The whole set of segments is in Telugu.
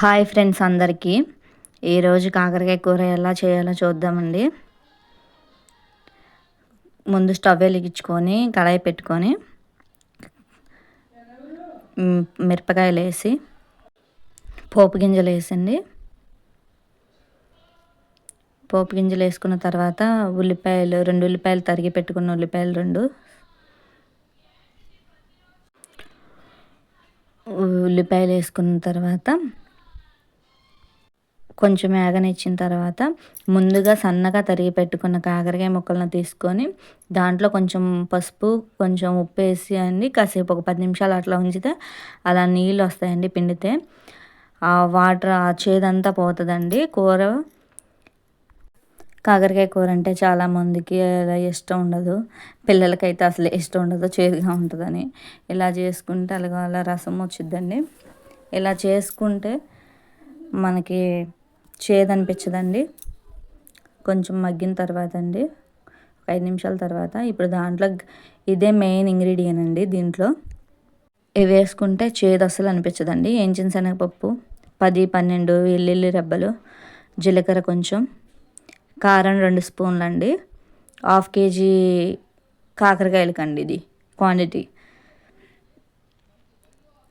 హాయ్ ఫ్రెండ్స్ అందరికీ. ఈరోజు కాకరకాయ కూర ఎలా చేయాలో చూద్దామండి. ముందు స్టవ్ వెలిగించుకొని కడాయి పెట్టుకొని మిరపకాయలు వేసి పోపు గింజలు వేసండి. పోపు గింజలు వేసుకున్న తర్వాత ఉల్లిపాయలు రెండు ఉల్లిపాయలు తరిగి పెట్టుకున్న ఉల్లిపాయలు రెండు. ఉల్లిపాయలు వేసుకున్న తర్వాత కొంచెం వేగనిచ్చిన తర్వాత ముందుగా సన్నగా తరిగి పెట్టుకున్న కాకరకాయ ముక్కలను తీసుకొని దాంట్లో కొంచెం పసుపు కొంచెం ఉప్పు వేసి అండి కాసేపు ఒక పది నిమిషాలు అట్లా ఉంచితే అలా నీళ్ళు వస్తాయండి పిండితే. ఆ వాటర్ ఆ చేదంతా పోతుందండి. కూర కాకరకాయ కూర అంటే చాలామందికి అలా ఇష్టం ఉండదు. పిల్లలకైతే అసలు ఇష్టం ఉండదు చేదుగా ఉంటుందని. ఇలా చేసుకుంటే అలాగా అలా రసం వచ్చిద్దండి. ఇలా చేసుకుంటే మనకి చేదనిపించదండి. కొంచెం మగ్గిన తర్వాత అండి. ఒక ఐదు నిమిషాల తర్వాత ఇప్పుడు దాంట్లో ఇదే మెయిన్ ఇంగ్రీడియంట్ అండి దీంట్లో. ఇవి వేసుకుంటే చేదు అసలు అనిపించదండి. ఏంచిన శనగపప్పు పది పన్నెండు వెల్లుల్లి రెబ్బలు జీలకర్ర కొంచెం కారం రెండు స్పూన్లు అండి. హాఫ్ కేజీ కాకరకాయలకండి ఇది క్వాంటిటీ.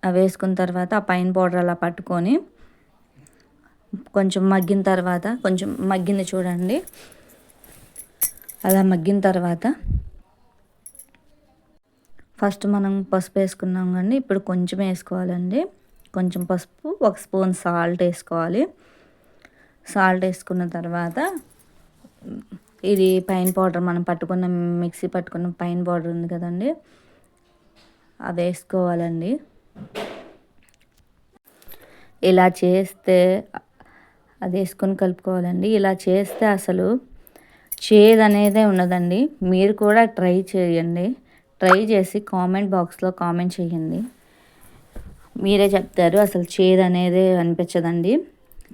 అవి వేసుకున్న తర్వాత ఆ పైన పౌడర్ అలా పట్టుకొని కొంచెం మగ్గిన తర్వాత కొంచెం మగ్గింది చూడండి. అలా మగ్గిన తర్వాత ఫస్ట్ మనం పసుపు వేసుకున్నాం కానీ ఇప్పుడు కొంచెం వేసుకోవాలండి. కొంచెం పసుపు ఒక స్పూన్ సాల్ట్ వేసుకోవాలి. సాల్ట్ వేసుకున్న తర్వాత ఇది పైన్ పౌడర్ మనం పట్టుకున్న మిక్సీ పట్టుకున్న పైన్ పౌడర్ ఉంది కదండి. అది వేసుకోవాలండి. ఇలా చేస్తే అది వేసుకొని కలుపుకోవాలండి. ఇలా చేస్తే అసలు చేదు అనేదే ఉన్నదండి మీరు కూడా ట్రై చేయండి. ట్రై చేసి కామెంట్ బాక్స్లో కామెంట్ చేయండి. మీరే చెప్తారు అసలు చేదు అనేదే అనిపించదండి.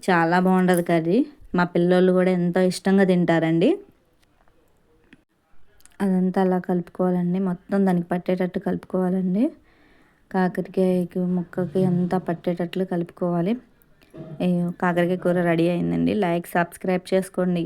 చాలా బాగుంటుంది కర్రీ. మా పిల్లోళ్ళు కూడా ఎంతో ఇష్టంగా తింటారండి. అదంతా అలా కలుపుకోవాలండి. మొత్తం దానికి పట్టేటట్టు కలుపుకోవాలండి. కాకరకాయకి ముక్కకి అంతా పట్టేటట్లు కలుపుకోవాలి. కాకరకాయ కూర రెడీ అయిందండి. లైక్ సబ్స్క్రైబ్ చేసుకోండి.